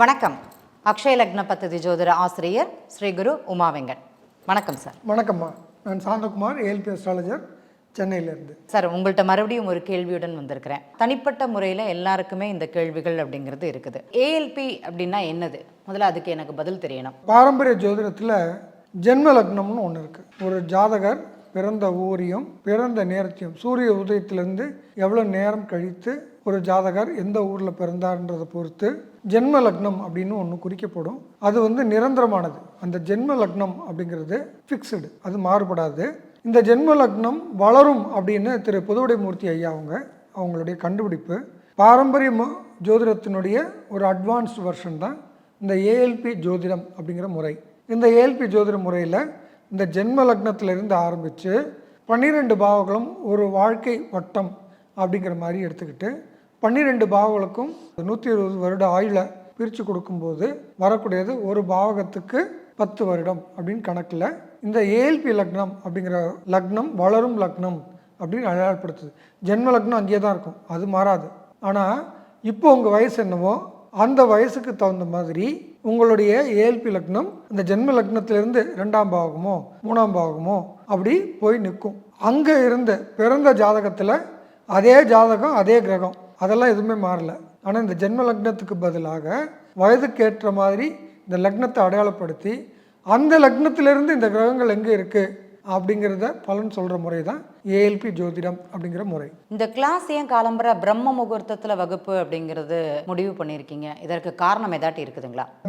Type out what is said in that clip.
வணக்கம். அக்ஷய லக்ன பத்ததி ஜோதிட ஆசிரியர் ஸ்ரீ குரு உமா வெங்கட். வணக்கம் சார். வணக்கம்மா. நான் சாந்தகுமார் ஏஎல்பி அஸ்ட்ராலஜர் சென்னையிலேருந்து. சார் உங்கள்கிட்ட மறுபடியும் ஒரு கேள்வியுடன் வந்திருக்கிறேன். தனிப்பட்ட முறையில் எல்லாருக்குமே இந்த கேள்விகள் அப்படிங்கிறது இருக்குது. ஏஎல்பி அப்படின்னா என்னது? முதல்ல அதுக்கு எனக்கு பதில் தெரியணும். பாரம்பரிய ஜோதிடத்தில் ஜென்ம லக்னம்னு ஒன்று இருக்குது ஒரு ஜாதகர் பிறந்த ஊரையும் பிறந்த நேரத்தையும் சூரிய உதயத்திலேருந்து எவ்வளோ நேரம் கழித்து ஒரு ஜாதகர் எந்த ஊரில் பிறந்தார்ன்றதை பொறுத்து ஜென்ம லக்னம் அப்படின்னு ஒன்று குறிக்கப்படும். அது வந்து நிரந்தரமானது. அந்த ஜென்ம லக்னம் அப்படிங்கிறது ஃபிக்ஸ்டு அது மாறுபடாது. இந்த ஜென்ம லக்னம் வளரும் அப்படின்னு திரு புதுவடைமூர்த்தி ஐயா அவங்க அவங்களுடைய கண்டுபிடிப்பு. பாரம்பரிய ஜோதிடத்தினுடைய ஒரு அட்வான்ஸ்டு வெர்ஷன் தான் இந்த ஏஎல்பி ஜோதிடம் அப்படிங்கிற முறை. இந்த ஏஎல்பி ஜோதிட முறையில் இந்த ஜென்ம லக்னத்திலிருந்து ஆரம்பித்து பன்னிரெண்டு பாவங்களும் ஒரு வாழ்க்கை வட்டம் அப்படிங்கிற மாதிரி எடுத்துக்கிட்டு பன்னிரெண்டு பாவங்களுக்கும் நூற்றி இருபது வருட ஆயுளை பிரித்து கொடுக்கும்போது வரக்கூடியது ஒரு பாவகத்துக்கு பத்து வருடம் அப்படின்னு கணக்கில் இந்த ஏஎல்பி லக்னம் அப்படிங்கிற லக்னம் வளரும் லக்னம் அப்படின்னு அடையாளப்படுத்துது. ஜென்ம லக்னம் அங்கேயே தான் இருக்கும். அது மாறாது. ஆனால் இப்போ உங்கள் வயசு என்னவோ அந்த வயசுக்கு தகுந்த மாதிரி உங்களுடைய ஏஎல்பி லக்னம் இந்த ஜென்ம லக்னத்திலிருந்து ரெண்டாம் பாகமோ மூணாம் பாகமோ அப்படி போய் நிற்கும். அங்கே இருந்த பிறந்த ஜாதகத்தில் அதே ஜாதகம் அதே கிரகம். அதெல்லாம் எதுவுமே மாறல. ஆனால் இந்த ஜென்ம லக்னத்துக்கு பதிலாக வயதுக்கேற்ற மாதிரி இந்த லக்னத்தை அடையாளப்படுத்தி அந்த லக்னத்திலிருந்து இந்த கிரகங்கள் எங்கே இருக்குது அப்படிங்கிறத பலன் சொல்கிற முறை தான் ஏஎல்பி ஜோதிடம் அப்படிங்கிற முறை. இந்த கிளாஸ் ஏன் காலம்பர பிரம்ம முகூர்த்தத்தில் வகுப்பு அப்படிங்கிறது முடிவு பண்ணியிருக்கீங்க? இதற்கு காரணம் ஏதாட்டி இருக்குதுங்களா?